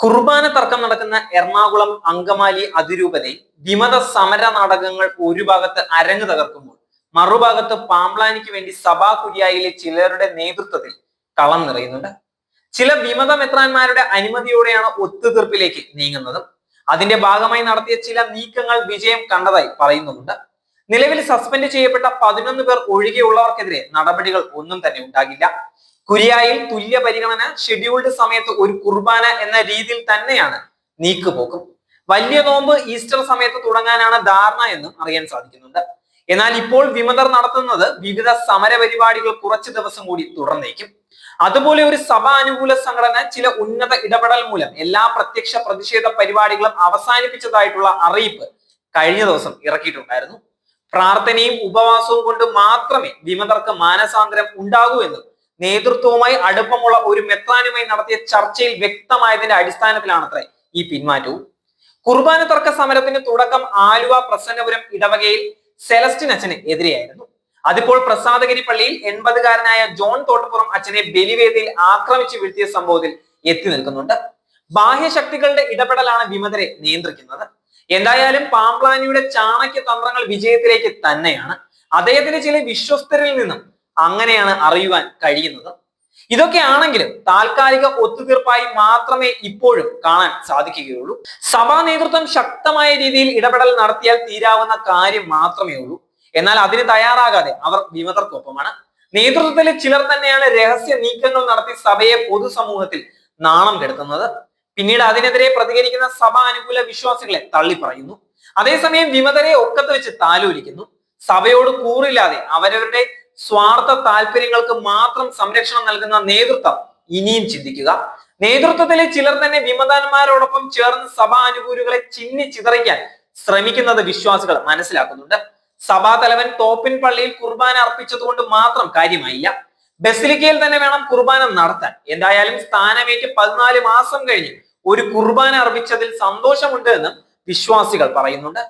കുർബാന തർക്കം നടക്കുന്ന എറണാകുളം അങ്കമാലി അതിരൂപതയിൽ വിമത സമര നാടകങ്ങൾ ഒരു ഭാഗത്ത് അരങ്ങ് തകർക്കുമ്പോൾ മറുഭാഗത്ത് പാമ്പ്ലാനിക്ക് വേണ്ടി സഭാ കുര്യായിലെ ചിലരുടെ നേതൃത്വത്തിൽ കളം നിറയുന്നുണ്ട്. ചില വിമത മെത്രാന്മാരുടെ അനുമതിയോടെയാണ് ഒത്തുതീർപ്പിലേക്ക് നീങ്ങുന്നതും അതിന്റെ ഭാഗമായി നടത്തിയ ചില നീക്കങ്ങൾ വിജയം കണ്ടതായി പറയുന്നുണ്ട് നിലവിൽ സസ്പെൻഡ് ചെയ്യപ്പെട്ട പതിനൊന്ന് പേർ ഒഴികെയുള്ളവർക്കെതിരെ നടപടികൾ ഒന്നും തന്നെ ഉണ്ടാകില്ല. കുരിയായിൽ തുല്യ പരിഗണന ഷെഡ്യൂൾഡ് സമയത്ത് ഒരു കുർബാന എന്ന രീതിയിൽ തന്നെയാണ് നീക്കുപോക്കും. വലിയ നോമ്പ് ഈസ്റ്റർ സമയത്ത് തുടങ്ങാനാണ് ധാരണ എന്നും അറിയാൻ സാധിക്കുന്നുണ്ട്. എന്നാൽ ഇപ്പോൾ വിമതർ നടത്തുന്നത് വിവിധ സമര പരിപാടികൾ കുറച്ച് ദിവസം കൂടി തുടർന്നേക്കും. അതുപോലെ ഒരു സഭാ അനുകൂല സംഘടന ചില ഉന്നത ഇടപെടൽ മൂലം എല്ലാ പ്രത്യക്ഷ പ്രതിഷേധ പരിപാടികളും അവസാനിപ്പിച്ചതായിട്ടുള്ള അറിയിപ്പ് കഴിഞ്ഞ ദിവസം ഇറക്കിയിട്ടുണ്ടായിരുന്നു. പ്രാർത്ഥനയും ഉപവാസവും കൊണ്ട് മാത്രമേ വിമതർക്ക് മാനസാന്തരം ഉണ്ടാകൂ എന്നും നേതൃത്വവുമായി അടുപ്പമുള്ള ഒരു മെത്രാനുമായി നടത്തിയ ചർച്ചയിൽ വ്യക്തമായതിന്റെ അടിസ്ഥാനത്തിലാണത്രേ ഈ പിന്മാറ്റവും. കുർബാന തർക്ക സമരത്തിന് തുടക്കം ആലുവ പ്രസന്നപുരം ഇടവകയിൽ സെലസ്റ്റിൻ അച്ഛന് എതിരെയായിരുന്നു. അതിപ്പോൾ പ്രസാദഗിരി പള്ളിയിൽ എൺപതുകാരനായ ജോൺ തോട്ടപ്പുറം അച്ഛനെ ബലിവേദിയിൽ ആക്രമിച്ചു വീഴ്ത്തിയ സംഭവത്തിൽ എത്തി നിൽക്കുന്നുണ്ട്. ബാഹ്യശക്തികളുടെ ഇടപെടലാണ് വിമതരെ നിയന്ത്രിക്കുന്നത്. എന്തായാലും പാംപ്ലാനിയുടെ ചാണക്യ തന്ത്രങ്ങൾ വിജയത്തിലേക്ക് തന്നെയാണ്. അദ്ദേഹത്തിന്റെ ചില വിശ്വസ്തരിൽ നിന്നും അങ്ങനെയാണ് അറിയുവാൻ കഴിയുന്നത്. ഇതൊക്കെയാണെങ്കിലും താൽക്കാലിക ഒത്തുതീർപ്പായി മാത്രമേ ഇപ്പോഴും കാണാൻ സാധിക്കുകയുള്ളൂ. സഭാ നേതൃത്വം ശക്തമായ രീതിയിൽ ഇടപെടൽ നടത്തിയാൽ തീരാവുന്ന കാര്യം മാത്രമേ ഉള്ളൂ. എന്നാൽ അതിന് തയ്യാറാകാതെ അവർ വിമതർക്കൊപ്പമാണ്. നേതൃത്വത്തിലെ ചിലർ തന്നെയാണ് രഹസ്യ നീക്കങ്ങൾ നടത്തി സഭയെ പൊതുസമൂഹത്തിൽ നാണം കെടുത്തുന്നത്. പിന്നീട് അതിനെതിരെ പ്രതികരിക്കുന്ന സഭ അനുകൂല വിശ്വാസികളെ തള്ളിപ്പറയുന്നു. അതേസമയം വിമതരെ ഒക്കത്ത് വെച്ച് താലോലിക്കുന്നു. സഭയോട് കൂറില്ലാതെ അവരവരുടെ സ്വാർത്ഥ താല്പര്യങ്ങൾക്ക് മാത്രം സംരക്ഷണം നൽകുന്ന നേതൃത്വം ഇനിയും ചിന്തിക്കുക. നേതൃത്വത്തിലെ ചിലർ തന്നെ വിമതന്മാരോടൊപ്പം ചേർന്ന് സഭാ അനുകൂലികളെ ചിന്നി ചിതറിക്കാൻ ശ്രമിക്കുന്നത് വിശ്വാസികൾ മനസ്സിലാക്കുന്നുണ്ട്. സഭാ തലവൻ തോപ്പിൻ പള്ളിയിൽ കുർബാന അർപ്പിച്ചതുകൊണ്ട് മാത്രം കാര്യമായില്ല. ബസിലിക്കയിൽ തന്നെ വേണം കുർബാന നടത്താൻ. എന്തായാലും സ്ഥാനമേറ്റ് പതിനാല് മാസം കഴിഞ്ഞ് ഒരു കുർബാന അർപ്പിച്ചതിൽ സന്തോഷമുണ്ട് എന്നും വിശ്വാസികൾ പറയുന്നുണ്ട്.